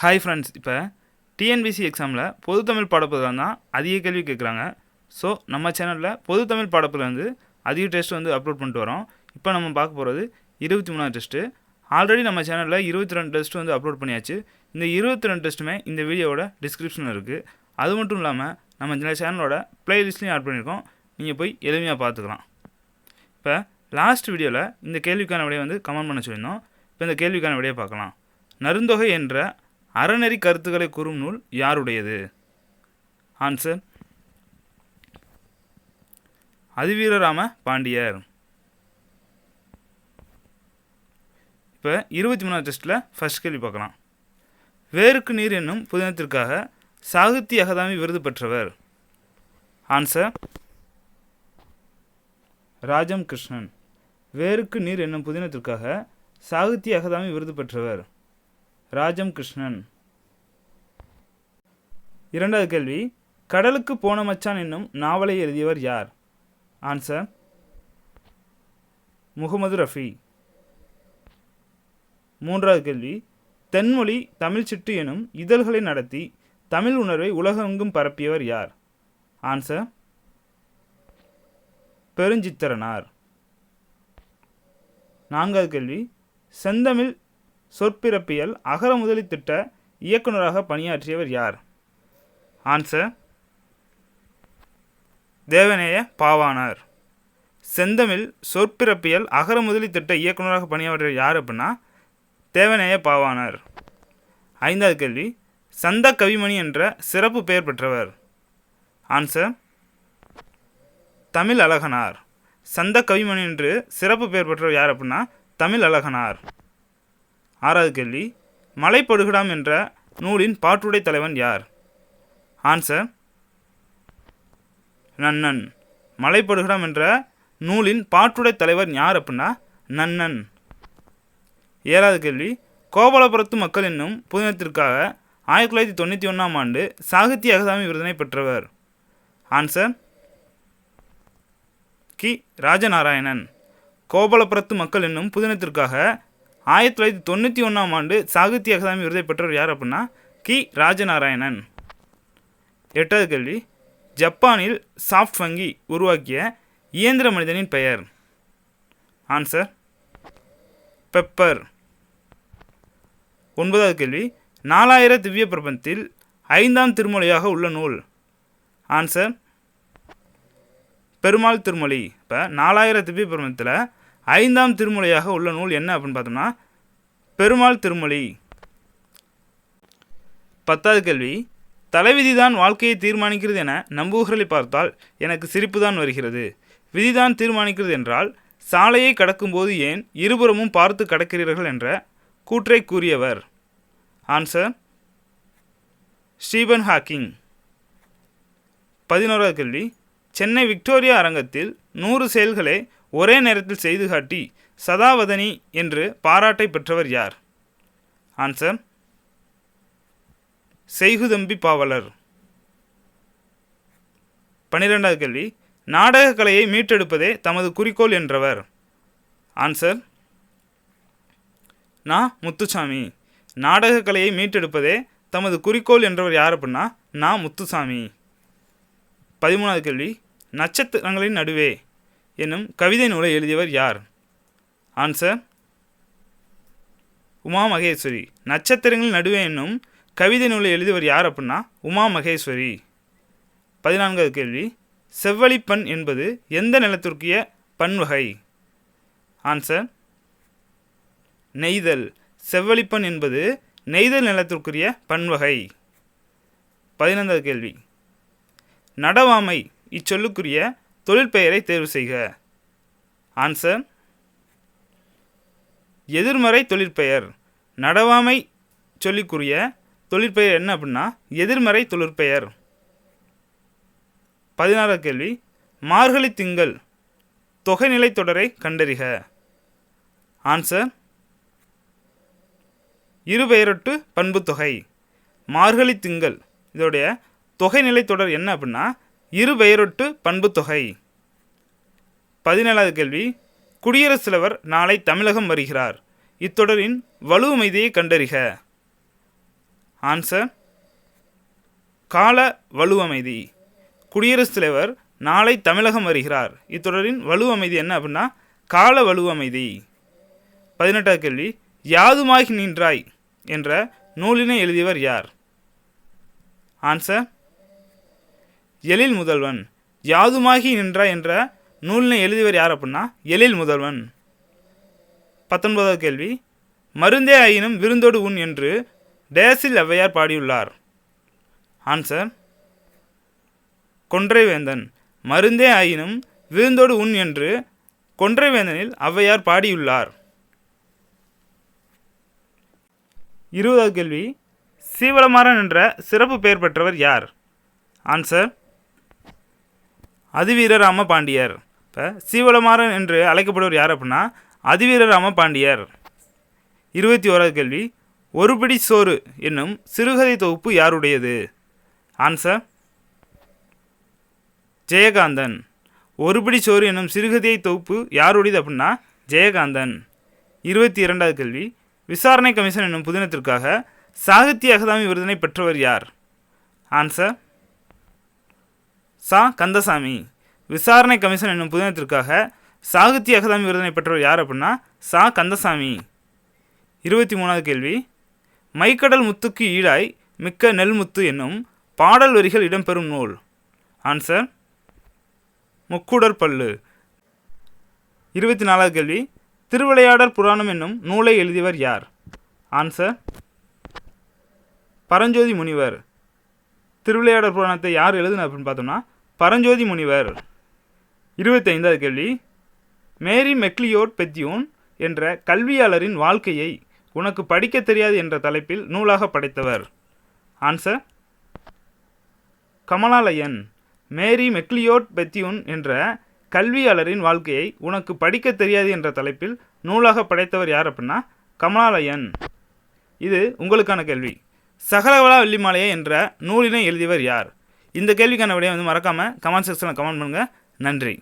Hi friends இப்போ TNPSC எக்ஸாமில் பொது தமிழ் பாடப்புத்தகம் தான் அதிக கேள்வி கேட்குறாங்க. ஸோ நம்ம சேனலில் பொது தமிழ் பாடப்புத்தகம் வந்து அதிக டெஸ்ட் வந்து அப்லோட் பண்ணிட்டு வரோம். இப்போ நம்ம பார்க்க போகிறது இருபத்தி மூணாவது டெஸ்ட்டு ஆல்ரெடி நம்ம சேனலில் இருபத்தி ரெண்டு டெஸ்ட் வந்து அப்லோட் பண்ணியாச்சு. இந்த இருபத்தி ரெண்டு டெஸ்ட்டுமே இந்த வீடியோவோட டிஸ்கிரிப்ஷனில் இருக்குது அது மட்டும் இல்லாமல் நம்ம இந்த சேனலோட ப்ளேலிஸ்ட்லையும் ஆட் பண்ணியிருக்கோம் நீங்கள் போய் எளிமையாக பார்த்துக்கலாம். இப்போ லாஸ்ட் வீடியோவில் இந்த கேள்விக்கான விடையை வந்து கமெண்ட் பண்ண சொல்லியிருந்தோம். இப்போ இந்த கேள்விக்கான விடையை பார்க்கலாம். நருந்தொகை என்ற அறநெறி கருத்துக்களை கூறும் நூல் யாருடையது? ஆன்சர் அதிவீரராம பாண்டியர். இப்போ இருபத்தி மூணாவது டெஸ்ட்டில் ஃபஸ்ட் கேள்வி பார்க்கலாம். வேருக்கு நீர் என்னும் புதினத்திற்காக சாகித்ய அகாதமி விருது பெற்றவர். ஆன்சர் ராஜம் கிருஷ்ணன். வேருக்கு நீர் என்னும் புதினத்திற்காக சாகித்ய அகாதமி விருது பெற்றவர். ராஜம் கிருஷ்ணன் இரண்டாவது கேள்வி கடலுக்கு போன மச்சான் என்னும் நாவலை எழுதியவர் யார்? ஆன்சர் முகமது ரஃபி. மூன்றாவது கேள்வி தென்மொழி தமிழ் சிட்டு எனும் இதழ்களை நடத்தி தமிழ் உணர்வை உலகெங்கும் பரப்பியவர் யார்? ஆன்சர் பெருஞ்சித்திரனார். நான்காவது கேள்வி செந்தமிழ் சொற்பிறப்பியல் அகர முதலி திட்ட இயக்குநராக பணியாற்றியவர் யார்? ஆன்சர் தேவநேய பாவானார் செந்தமிழ் சொற்பிறப்பியல் அகர முதலி திட்ட இயக்குநராக பணியாற்றியவர் யார் அப்படின்னா தேவநேய பாவானார் ஐந்தாவது கேள்வி. சந்த கவிமணி என்ற சிறப்பு பெயர் பெற்றவர். ஆன்சர் தமிழ் அழகனார். சந்த கவிமணி என்று சிறப்பு பெயர் பெற்றவர் யார் அப்படின்னா தமிழ் அழகனார். ஆறாவது கேள்வி மலைப்படுகிடாம் என்ற நூலின் பாட்டுடை தலைவன் யார்? ஆன்சர் நன்னன். மலைப்படுகிடாம் என்ற நூலின் பாட்டுடை தலைவர் யார் அப்படின்னா நன்னன். ஏழாவது கேள்வி கோபாலபுரத்து மக்கள் என்னும் புதினத்திற்காக ஆயிரத்தி தொள்ளாயிரத்தி தொண்ணூற்றி ஒன்றாம் ஆண்டு சாகித்ய அகாதமி விருதினை பெற்றவர். ஆன்சர் கி. ராஜநாராயணன். கோபாலபுரத்து மக்கள் என்னும் புதினத்திற்காக ஆயிரத்தி தொள்ளாயிரத்தி தொண்ணூற்றி ஒன்றாம் ஆண்டு சாகித்ய அகாதமி விருதை பெற்றவர் யார் அப்படின்னா கி. ராஜநாராயணன். எட்டாவது கேள்வி. ஜப்பானில் சாஃப்ட் வங்கி உருவாக்கிய இயந்திர மனிதனின் பெயர். ஆன்சர் பெப்பர் ஒன்பதாவது கேள்வி. நாலாயிர திவ்ய பிரபந்தத்தில் ஐந்தாம் திருமொழியாக உள்ள நூல். ஆன்சர் பெருமாள் திருமொழி. இப்போ நாலாயிர திவ்ய பிரபந்தத்தில் ஐந்தாம் திருமொழியாக உள்ள நூல் என்ன அப்படின்னு பார்த்தோம்னா பெருமாள் திருமொழி பத்தாவது கேள்வி தலைவிதிதான் வாழ்க்கையை தீர்மானிக்கிறது என நம்புகிறதை பார்த்தால் எனக்கு சிரிப்பு தான் வருகிறது. விதிதான் தீர்மானிக்கிறது என்றால் சாலையை கடக்கும்போது ஏன் இருபுறமும் பார்த்து கடக்கிறீர்கள் என்ற கூற்றை கூறியவர். Answer Stephen Hawking. பதினோராவது கேள்வி சென்னை விக்டோரியா அரங்கத்தில் நூறு செயல்களை ஒரே நேரத்தில் செய்து காட்டி சதாவதனி என்று பாராட்டை பெற்றவர் யார்? ஆன்சர் செய்குதம்பி பாவலர். பன்னிரெண்டாவது கேள்வி நாடக கலையை மீட்டெடுப்பதே தமது குறிக்கோள் என்றவர். ஆன்சர் நா முத்துசாமி. நாடக கலையை மீட்டெடுப்பதே தமது குறிக்கோள் என்றவர் யார் அப்படின்னா நா முத்துசாமி. பதிமூணாவது கேள்வி நட்சத்திரங்களின் நடுவே. என்னும் கவிதை நூலை எழுதியவர் யார்? ஆன்சர் உமா மகேஸ்வரி. நட்சத்திரங்களின் நடுவே என்னும் கவிதை நூலை எழுதியவர் யார் அப்படின்னா உமா மகேஸ்வரி. பதினான்காவது கேள்வி. செவ்வழிப்பண் என்பது எந்த நிலத்திற்குரிய பன்வகை ஆன்சர் நெய்தல். செவ்வழிப்பண் என்பது நெய்தல் நிலத்திற்குரிய பன்வகை பதினைந்தாவது கேள்வி. நடவாமை இச்சொல்லுக்குரிய தொழிற்பெயரை தேர்வு செய்க. ஆன்சர் எதிர்மறை தொழிற்பெயர். நடவாமை சொல்லிக்குரிய தொழிற்பெயர் என்ன அப்படின்னா எதிர்மறை தொழிற்பெயர். பதினாறாவது கேள்வி. மார்கழி திங்கள். தொகைநிலை தொடரை கண்டறிக. ஆன்சர் இருபெயரொட்டு பண்பு தொகை. மார்கழி திங்கள். இதோடைய தொகைநிலை தொடர் என்ன அப்படின்னா இருபெயரொட்டு பண்பு தொகை. பதினேழாவது கேள்வி. குடியரசுத் தலைவர் நாளை தமிழகம் வருகிறார். இத்தொடரின் வலுமைதியை கண்டறிக. ஆன்சர் கால வலுவமைதி குடியரசுத் தலைவர் நாளை தமிழகம் வருகிறார். இத்தொடரின் வலுவமைதி என்ன அப்படின்னா கால வலுவமைதி பதினெட்டாவது கேள்வி. யாதுமாகி நின்றாய் என்ற நூலினை எழுதியவர் யார்? ஆன்சர் எழில் முதல்வன். யாதுமாகி நின்றாய் என்ற நூலினை எழுதியவர் யார் அப்படின்னா எழில் முதல்வன். பத்தொன்பதாவது கேள்வி. மருந்தே ஆயினும் விருந்தோடு உண் என்று டேஸில் ஔவையார் பாடியுள்ளார். ஆன்சர் கொன்றைவேந்தன். மருந்தே ஆயினும் விருந்தோடு உண் என்று கொன்றைவேந்தனில் ஔவையார் பாடியுள்ளார். இருபதாவது கேள்வி. சீவளமாறன் என்ற சிறப்பு பெயர் பெற்றவர் யார்? ஆன்சர் அதிவீரராம பாண்டியர் இப்போ சீவளமாறன் என்று அழைக்கப்படுவர் யார் அப்படின்னா அதிவீரராம பாண்டியர் இருபத்தி ஓராவது கேள்வி ஒரு பிடி சோறு என்னும் சிறுகதை தொகுப்பு யாருடையது? ஆன்சர் ஜெயகாந்தன். ஒரு பிடி சோறு என்னும் சிறுகதையை தொகுப்பு யாருடையது அப்படின்னா ஜெயகாந்தன். இருபத்தி இரண்டாவது கேள்வி விசாரணை கமிஷன் என்னும் புதினத்திற்காக சாகித்ய அகாதமி விருதினை பெற்றவர் யார்? ஆன்சர் சா கந்தசாமி. விசாரணை கமிஷன் என்னும் புதினத்திற்காக சாகித்ய அகாதமி விருதினை பெற்றவர் யார் அப்படின்னா சா கந்தசாமி. இருபத்தி மூணாவது கேள்வி. மைக்கடல் முத்துக்கு ஈடாய் மிக்க நெல்முத்து என்னும் பாடல் வரிகள் இடம்பெறும் நூல். ஆன்சர் முக்குடர் பல்லு. இருபத்தி நாலாவது கேள்வி. திருவிளையாடல் புராணம் என்னும் நூலை எழுதியவர் யார்? ஆன்சர் பரஞ்சோதி முனிவர். திருவிளையாடல் புராணத்தை யார் எழுதுன அப்படின்னு பார்த்தோம்னா பரஞ்சோதி முனிவர். இருபத்தைந்தாவது கேள்வி. மேரி மெக்லியோட் பெத்தியூன் என்ற கல்வியாளரின் வாழ்க்கையை உனக்கு படிக்க தெரியாது என்ற தலைப்பில் நூலாக படைத்தவர். Answer Kamalalayan Mary McLeod Bethune என்ற கல்வியாளரின் வாழ்க்கையை உனக்கு படிக்க தெரியாது என்ற தலைப்பில் நூலாக படைத்தவர் யார் அப்படின்னா கமலாலயன். இது உங்களுக்கான கேள்வி. சகலவலா வெள்ளிமாலையை என்ற நூலினை எழுதியவர் யார்? இந்த கேள்விக்கான விடையை வந்து மறக்காமல் கமெண்ட் செக்ஷனில் கமெண்ட் பண்ணுங்கள் நன்றி.